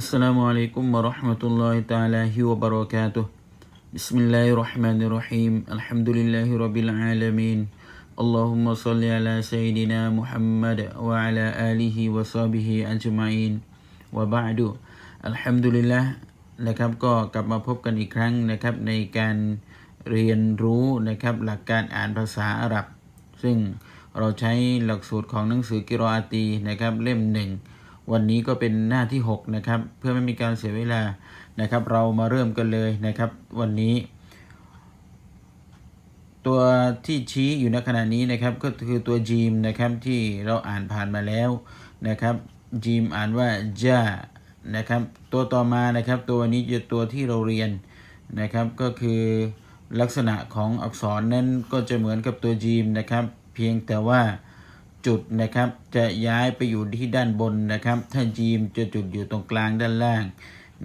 السلام عليكم ورحمة الله تعالى وبركاته بسم الله الرحمن الرحيم الحمد لله رب العالمين اللهم صل على سيدنا محمد وعلى آله وصحبه أجمعين وبعد الحمد لله นะครับก็กลับมาพบกันอีกครั้งนะครับในการเรียนรู้นะครับหลักการอ่านภาษาอาหรับ ซึ่งเราใช้หลักสูตรของหนังสือกิรออาตีนะครับเล่มหนึ่ง วันนี้ก็เป็นหน้าที่ 6 นะครับ เพื่อไม่มีการเสียเวลานะครับ เรามาเริ่มกันเลยนะครับ วันนี้ ตัวที่ชี้อยู่ในขณะนี้นะครับ ก็คือตัวจีมนะครับที่เราอ่านผ่านมาแล้วนะครับจีมอ่านว่าจานะครับ ตัวต่อมานะครับ ตัวนี้จะตัวที่เราเรียนนะครับก็คือลักษณะของอักษรนั้นก็จะเหมือนกับตัวจีมนะครับ เพียงแต่ว่า จุดนะครับ จะย้ายไปอยู่ที่ด้านบนนะครับ ถ้าจีมจะจุดอยู่ตรงกลางด้านล่าง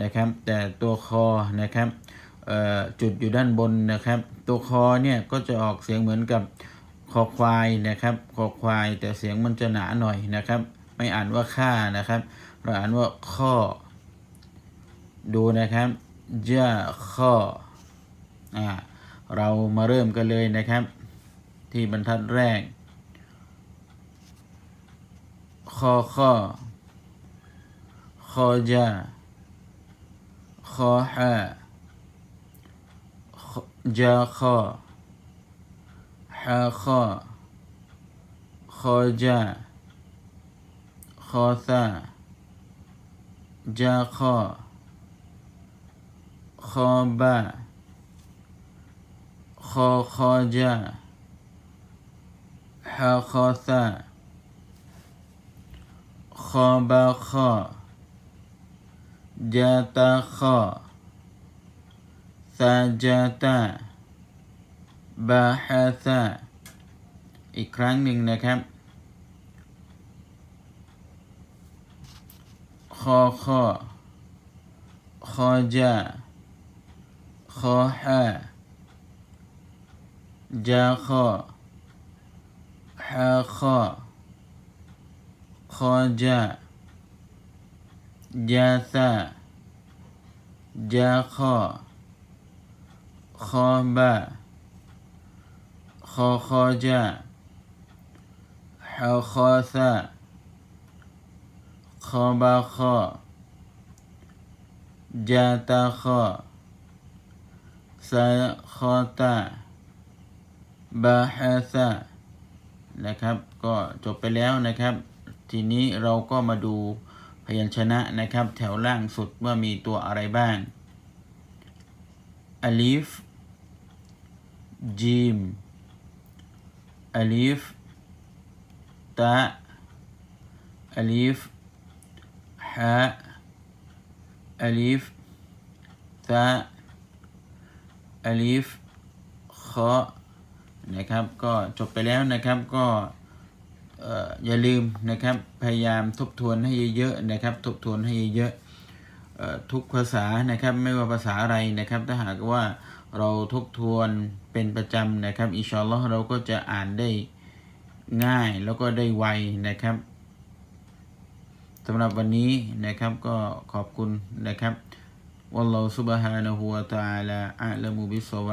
นะครับ แต่ตัวคอนะครับจุดอยู่ด้านบนนะครับ ตัวคอเนี่ยก็จะออกเสียงเหมือนกับคอควายนะครับ คอควายแต่เสียงมันจะหนาหน่อยนะครับ ไม่อ่านว่าค่านะครับเราอ่านว่าข้อ ดูนะครับจะข้ออ่าเรามาเริ่มกันเลยนะครับ ที่บรรทัดแรก ข้อข้อข้อจะข้อฮ คอบาคอยาตาคอซาจาตาบาฮาซาอีกครั้งหนึ่งนะครับคอคอคอจาคอฮาจาคอฮาคอ خجا جاثا جاخا خابا خخجا حخاثا خبخا جاتخا سخطا بحثا นะครับ ก็จบไปแล้วนะครับ ทีนี้เราก็มาดูพยัญชนะนะครับ แถวล่างสุดว่ามีตัวอะไรบ้างอลิฟจีมอลิฟตะอลิฟฮะอลิฟตะอลิฟขอนะครับ ก็จบไปแล้วนะครับก็ อย่าลืมนะครับพยายามทบทวนให้เยอะๆนะครับ ทบทวนให้เยอะๆทุกภาษานะครับ ไม่ว่าภาษาอะไรนะครับ ถ้าหากว่าเราทบทวนเป็นประจำนะครับอิชอลลอฮ์เราก็จะอ่านได้ง่ายแล้วก็ได้ไวนะครับสำหรับวันนี้นะครับก็ขอบคุณนะครับวัลลอฮฺ سبحانه และ تعالى อัลลมุบิสว